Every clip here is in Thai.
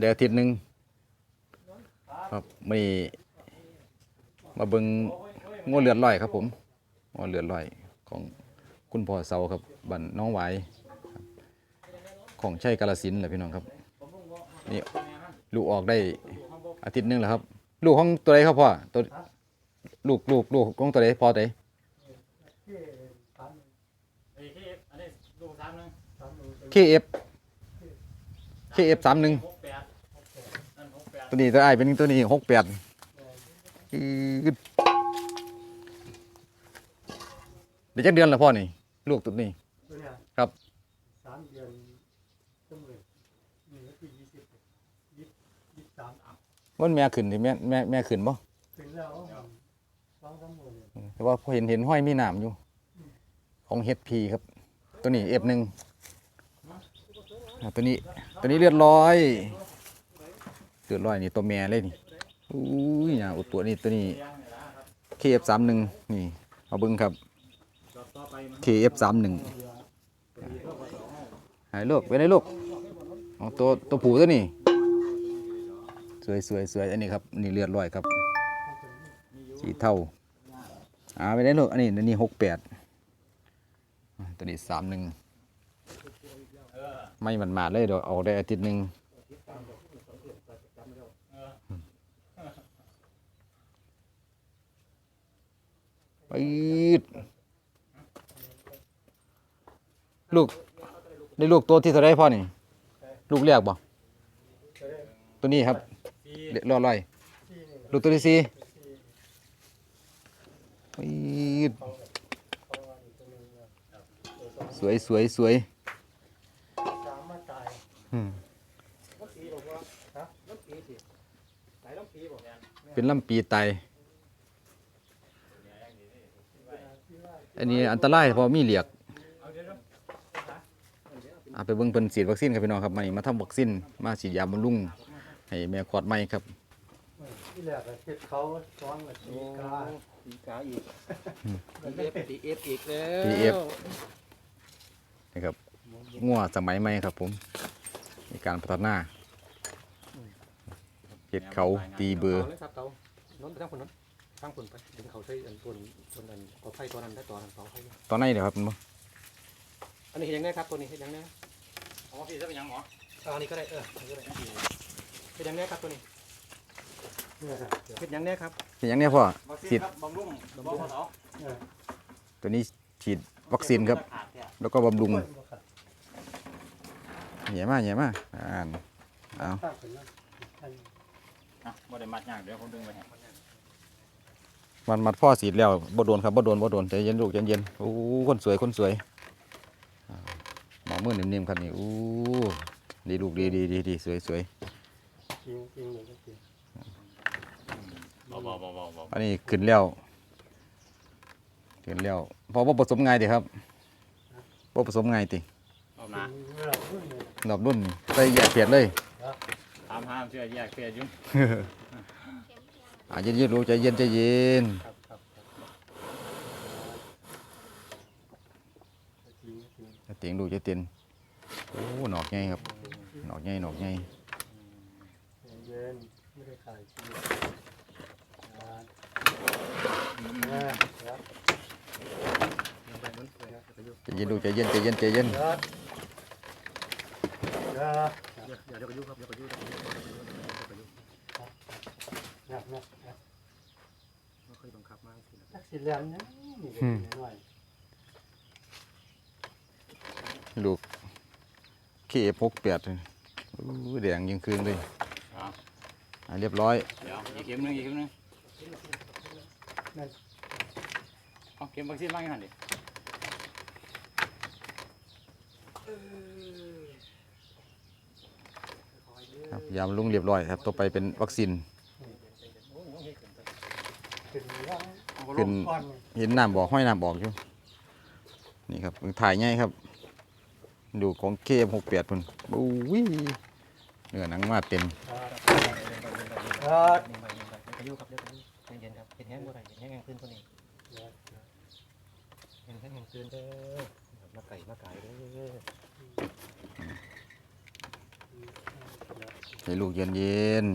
เดี๋ยวอาทิตย์หนึ่งครับมีมาเบิงงัวเลือดลอยครับ ผมงัวเลือดลอยของคุณพ่อเสาครับบ้านน้องหวของชัยกาลสินแหละพี่น้องครับนี่ลูกออกได้อาทิตย์หนึงแล้วครับ ลูกของตัวใดครับพ่อตัวลูกลูกลูกของตัวใดพ่อตัวใดไอ้ที่อันนี้ดูสามหน KF KF สามหนึ่ง หกแปดนั่นหกแปด ตัวนี้ตัวไอ้ายเป็นตัวนี้หกแปดคือเดี๋ยวจักเดือนละพ่อนี่ ลูกตัวนี้ตัวเนี้ยครับสามเดือนก็หมื่นหนึ่งที่ยี่สิบยี่ยี่สิบสามอะวันแม่ขึ้นที่แม่แม่แม่ขึ้นบ่ถึงแล้วสองสามหมื่นเนี่ยแต่ว่าพอเห็นเห็นห้อยมีหนามอยู่ ของเฮดพีครับ ตัวนี้เอฟหนึ่งตัวนี้ตัวนี้เลือดร้อย เลือร้อยนี่ตัวแม่เลยนี่อุ้ยน่อุตัวนี้ตัวนี้ KF สามหนึ่งนี่เอาเบิ้งครับต่อไปมัน KF สามหนึ่งหายลูกไปไหนลูกเอาตัวตัวผูตัวนี้สวยสวยสวยอันนี้ครับนี่เลือดร้อยครับสีเท่าอ่าไปได้ลูกอันนี้อันนี้หกแปดตัวนี้สามหนึ่งไม่มันมาดเลยเดี๋ยวเอาได้อาทิตย์หนึ่งปีด ลูกได้ลูกตัวที่เท่าไรพ่อนี่ ลูกเรียกบ่ตัวนี้ครับเรียบร้อยลูกตัวที่สี่สวยสวยสวยสามมาตายอืมน้ำปีบอกว่าฮะน้ำปีตายอกเป็นลำปีไตอันนี้อันตรายเพราะมีเหลียกเอาเดี๋ยว เอาไปเบิ่งเพิ่นฉีดวัคซีนครับพี่น้องครับมานี่มาทำวัคซีนมาฉีดยาบำรุงให้แม่ขวดใหม่ครับที่แรกอะเก็บเขาซ้อนกับตีกาตีกาอีกตีเอฟตีเอฟอีกแล้ว TF นะครับงัวสมัยใหม่ครับผม มีการพัฒนาเห็ดเขาตีเบอร์าเลยครับเตาโน้นไปทางคนนั้นทางคนไปดึงเขาใช้อันตัวนี้ตัวนั้นขอไฟตัวนั้นได้ตัวนั้นขอไฟตอนไหนเดี๋ยวครับมันบ่อันนี้เห็นยังไงครับตัวนี้เห็นยังไงหม อพี่จะเป็นยังหมอเอาอันนี้ก็ได้เอออันนี้ก็ได้เห็นยังไงครับตัวนี้เนี่ยฮะเห็นยังไงครับเป็นหยังเนี้พ่อวัคซีฉีนดครับบำรุงบำรุงเขาเนี่ยตัวนี้ฉีดวัคซีนครับขาดแท้แล้วก็บำรุงโอ้ยบ่ขาดใหญ่มากใหญ่มากอ่านเอาตั้งเป็นนั่นอันอะบ่ได้มัดยากเดี๋ยวผมดึงไปให้มันมัดพ่อฉีดแล้วบ่โดนครับบ่โดนบ่โดนใจเย็นลูกใจเย็นโอ้คนสวยคนสวยอ่า หมอมือนิ่มๆครับนี่อู้ดีลูกดีดีดีดีสวยสวยจริงจริงเลยก็จริงบ่บ่บ่บ่บ่อันนี้ขึ้นแล้วขึ้นแล้วพอบ่ผสมง่ายติครับบ่ผสมง่ายติเอามาเวลารุ่นเนี่ยรอบรุ่นนี่ใส่แยกเพียดเลยถามห้ามเชื่อแยกเสียยุ่งอ่าเย็นๆลูกใจเย็นใจเย็น ครับครับจริง สียงลูจะเตียนโอ้หนอกใหญ่ครับ หนอกใหญ่หนอกใหญ่เย็นไม่ได้ขายชีวิตอ่าเนี่ยครับใจเย็นลูกใจเย็นใจเย็นใจเย็นเดี๋ยวเดี๋ยวอย่าเดี๋ยวก็ยุ่ครับเดี๋ยวก็ยุ่งเนี่ยเนี่ยเนี่ยไม่เคยบังคับมากสิทักษิแล้วเนี่ยนี่เด็กน้อย ลูกเคพกแปดเลยอู้แดงยิงคืนเลยเอาอ่าเรียบร้อยเดี๋ยวอีกเข็มหนึงอีกเข็มหนึงนั่นเอาเข็มวัคซีนมาให้หันดิครับยามลุงเรียบร้อยครับต่อไปเป็นวัคซีนขึ้นย่างขึ้นก้อนเห็นน้ำบอกห้อยน้ำบอกอยู่นี่ครับถ่ายง่ายครับ ดูของเคหกแปดพุ่นบู้วิเนื้อหนังมาเต็มครับเดี๋ยวก็ยุ่งครับเดี๋ยวก็ยุ่งเย็นๆครับเห็นแห้งบ่ได้เห็นแห้งแห้งขึ้นตัวนี้เห็นแห้งแห้งขึ้นเด้อมาไก่มาไก่เด้อให้ลูกเย็นเย็น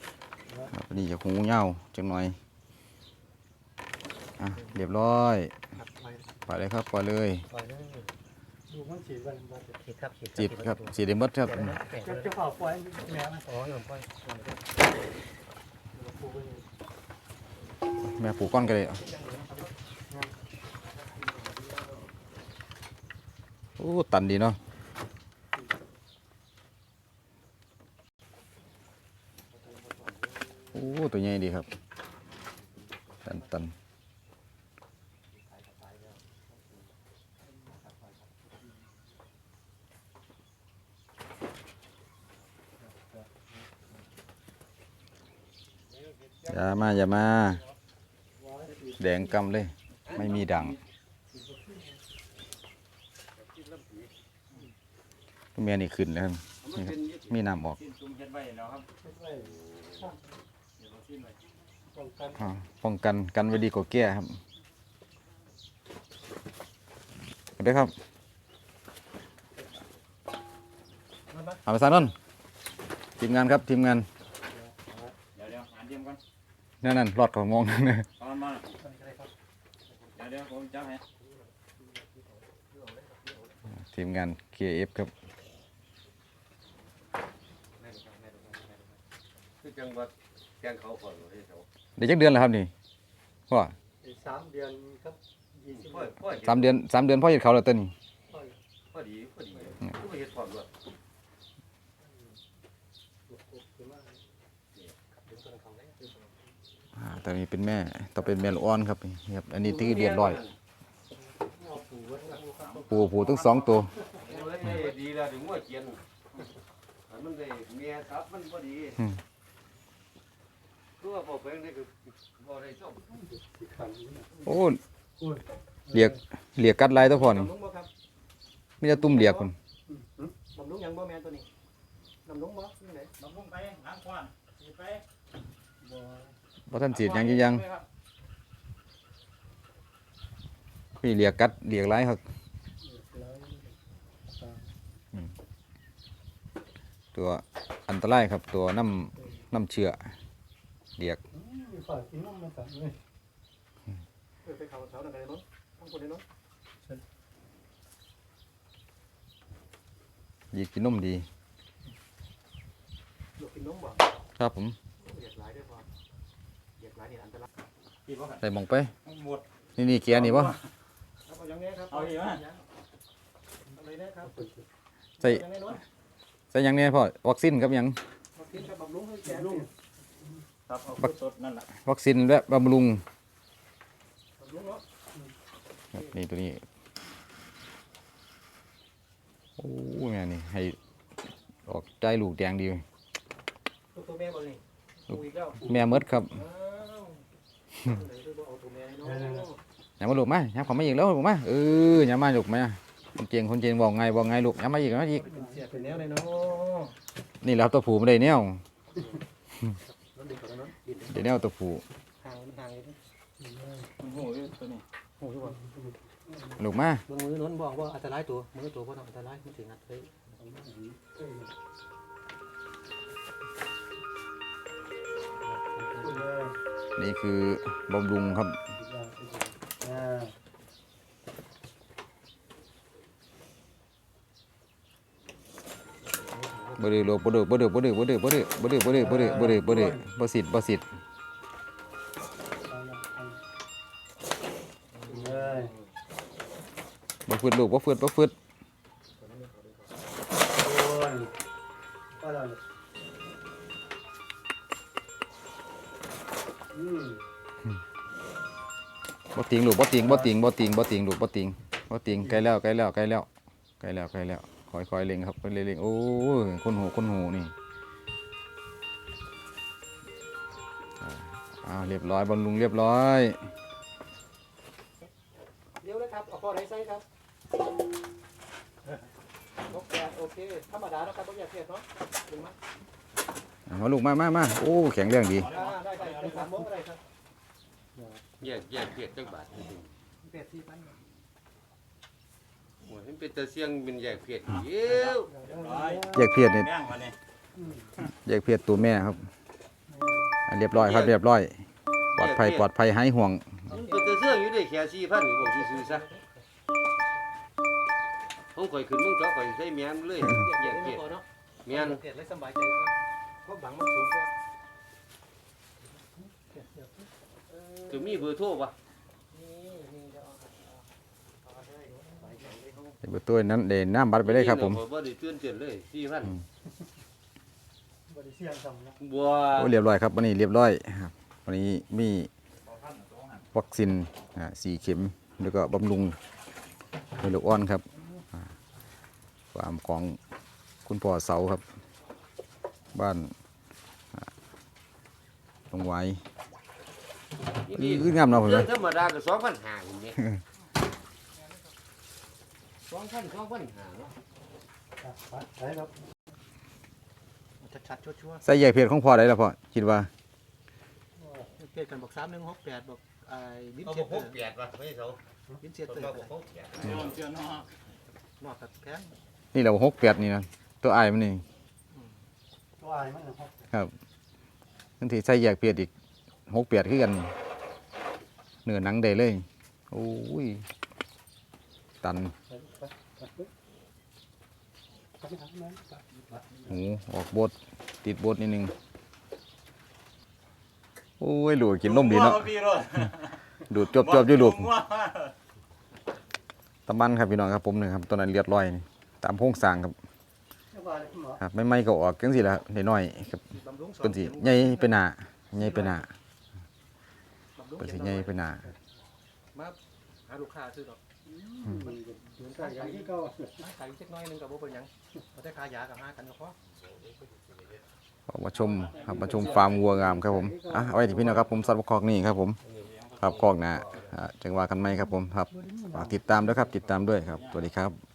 ๆครับนี่จะหูเหงาจังหน่อยอะเรียบร้อยขัดไปปล่อยเลยครับปล่อยเลยป ล่อยเลยลูกมันฉีดวันวันจะฉีดครับฉีดจิตครับสีเดมดครับเดี๋ยวนะแบ่งจะเลยจะเผาปล่อยแมวนะอ๋อโยมพ่อยปูไปเลยแม่ปลูกก้อนกันเลยโอ้ตันดีเนาะโอ้ตัวใหญ่ดีครับ ตันตัน อย่ามาอย่ามา แดงกำเลย ไม่มีดังตัวเมียนี่ขึ้นแล้วครับนี่ครับมีน้ำออกสิ้นซุ่มเฮ็ดไว้แล้วครับไม่เดี๋ยวเราสิ้นไว้ป้องกันอ่าป้องกันกันไว้ดีกว่าแก้ครับเด้อครับเอาไปซานน์ทีมงานครับทีมงาน เดี๋ยวเดี๋ยวหาเตรียมก่อน นั่นนั่นรอดของมองนั่นนะตอนมาเดี๋ยวเดี๋ยวผมจับให้ทีมงาน KF ครับคือจังหวัดแกงเขาก่อนเลยเขาเดี๋ยวจักเดือนแล้วครับนี่พ่อสามเดือนครับยี่สิบพ่อพ่อสามเดือนสามเดือนพ่อเห็ดเขาแล้วตัวนี้พอดีพอดีคือเฮ็ดพร้อมด้วย อ่า ตอนนี้เป็นแม่ต่อเป็นแม่ลูกอ่อนครับนี่ครับ อันนี้ที่เรียบร้อยเอาปูไว้ครับปูปูทั้งสองตัวเอ้ยดีแล้วถึงว่าเกียนอันมันได้เมียครับมันพอดีคือว่าพอแปลงนี่คือบ่ได้ชอบขันโอ้เรียกเรียกกัดลายตัวพ่อนี่บำรุงบ่ครับไมแต่จะตุ้มเรียกคนบำรุงหยังบ่แม่นตัวนี้บำรุงบ่นี่ไหนบำรุงไปล้างควันฉีดไปบ่ เพราะท่านสีดหยังยังไปครับพี่เรียกกัดเรียกลายครับแล้วตัวอันตรายครับตัวน้ำน้ำเชื่อเรียกมีฝากินน้ำมาสั่งเลยเออไปเขาเสานั่นไงเนาะทั้งคนเลยเนาะยีกินนมดีลูกกินนมบ่ครับผมเหยียดหลายด้วยบ่เหยียดหลายนี่อั ใส่หมองไป หมดนี่นี่เกียร์นี่ปะครับเอาอย่างนี้ครับเอาอีกไหมเอาเลยนะครับใส่อย่างนี้เนาะใส่หยังเนี่ยพ่อวัคซีนครับหยังเอากินกับบำรุงให้แก่ลุงครับเอาสดๆนั่นแหละวัคซีนและบำรุงบำรุงเนาะครับนี่ตัวนี้โอ้แม่นี่ให้ออกใจลูกแดงดีตัวตัวแม่บ่นี่ดูอีกแล้วแม่มดครับอ้าวไหนคือบ่เอ อย่ามาลูกมาอย่าขอมาอีกแล้วลูกมาเอออย่ามาลูกมาคนเจียงคนเจียงบอกไงบอกไงลูกอย่ามาอีกอย่ามาอีกเป็นเสียเป็นแนวเลยเนาะนี่แหล้วตัวผูไม่ได้แนวรถดึงก่อนเนาะดินเดี๋ยวแนวตัวผูทางมันทางอยู่นี่มันหูอยู่ตัวนี้โอ้ยบ่ลูกมาเบิ่งมือโน้นบอกว่าอันตรายตัวมือตัวบ่ต้องอันตรายมันสิงัดเลยคุณเลย นี่คือบำรุงครับ บ่ดื้อลูกบ่ดื้อบ่ดื้อบ่ดื้อบ่ดื้อบ่ดื้อบ่ดื้อบ่ดื้อบ่ดื้อบ่ดื้อบ่ดื้อบ่สิทธิ์บ่สิทธิ์บ่ฟืดลูกบ่ฟืดบ่ฟืดคนก็เรา บ่ติงลูกบ่ติงบ่ติงบ่ติงบ่ติงลูกบ่ติงบ่ติงใกล้แล้วใกล้แล้วใกล้แล้วใกล้แล้วใกล้แล้วค่อยๆเล็งครับคอยเล็งโอ้ยคนหูคนหูนี่อ่าอ้าวเรียบร้อยบำรุงเรียบร้อยเดี๋ยวนะครับเอาพอไหนใส่ครับนกแกะโอเคธรรมดาแล้วครับบ่อยากเผ็ดเนาะถึงมั้ย เอามาลูกมามามาโอ้แข็งแรงดีอ่าได้ได้ได้สามโมงก็ได้ครับแยกแยกเพียรจังบาทเป็ดสี่พันโอ้ยมันเป็นตะเสียงเป็นแยกเพียรเย้วร้อยแยกเพียรนี่แม่งมาเนี่ยแยกเพศตัวแม่ครับอะเรียบร้อยครับเรียบร้อย ปลอดภัยปลอดภัยหายห่วงตัวแต่เสื้ออยู่ได้แค่สี่พันนี่บอกซื่อๆซะผมข่อยขึ้นมึงเจาะข่อยใส่แม่มเลยแยกเกียรติเนาะแม่นเกิดเลยสบายใจกว่า เพราะบังมันสูงกว่าจะมีเบอร์โทรปะเบอร์ตัวนั้นเดนน้ำบัตรไปเลยครับผมบ่ได้ตื่นเต้นเลยสี่พันบริเซียนทำนะบัวโอ้เรียบร้อยครับวันนี้เรียบร้อยครับวันนี้มีวัคซีนสี่เข็มแล้วก็บำรุงเฮลูกอ่อนครับอ่าฟาร์มของคุณพ่อเสาครับ บ้าน ตรงไว้นี่อื้องามเนาะผมเรื่อนะงธรรมดาก็สองพันห้าคุณเนี่ยสองพันสองพันห้าเนาะไปไปครับชัดๆชัวร์ใส่แยกเพศของพ่อได้แล้วพ่อคิดว่าๆเกิดกันบอก3168บอกไอ้บินเอาเจ็บดอกหกแปดป่ะไม่เท่าบินเจ็ดต้นเตยมาบอกหกแปดเชื่อเชื่อนอกนอกกับแพงนี่เราหกแปดนี่นะตัวไอ้ายมันนี่ตัวอายมันนะครับครับ นั่นที่ใส่แยกเพศอีกหกแปดคือกันเนื้อหนังได้เลยโอ้ยตันไปไปไปไปไปทำนั้นไปหูออกบดติดบดนิดนึงโอ้ยหลูกกินนมดีเนาะพี่รถดูดจบจบอยู่ลูกตะมันครับพี่น้องครับผมหนึ่งครับตัวนั้นเรียบร้อยนี่ตามโครงสร้างครับเจ้าบ้านคุณหมอครับไม่ไม่ก็ออกจังสิละน้อยๆครับบำรุงสอง เป็นสิใหญ่ไปหน้าใหญ่ไปหน้าบำรุงเป็นสิเจ็ดใหญ่ไปหน้ามาหาลูกค้าซื้อดอกมันเหมือนกันอย่างที่เก็ขายเล็กน้อยหนึงกับบ่เป็นหยังบ่ได้ขายยากับหากันก็พอมาชมครับมาชมฟาร์มวัวงามครับผมอะเอาไว้ที่พี่น้องครับผมสัตว์ประคอกนี่ครับผมครับคอกน้าอ่าจังหว่ากันไหมครับผมครับฝากติดตามด้วยครับติดตามด้วยครับสวัสดีครับ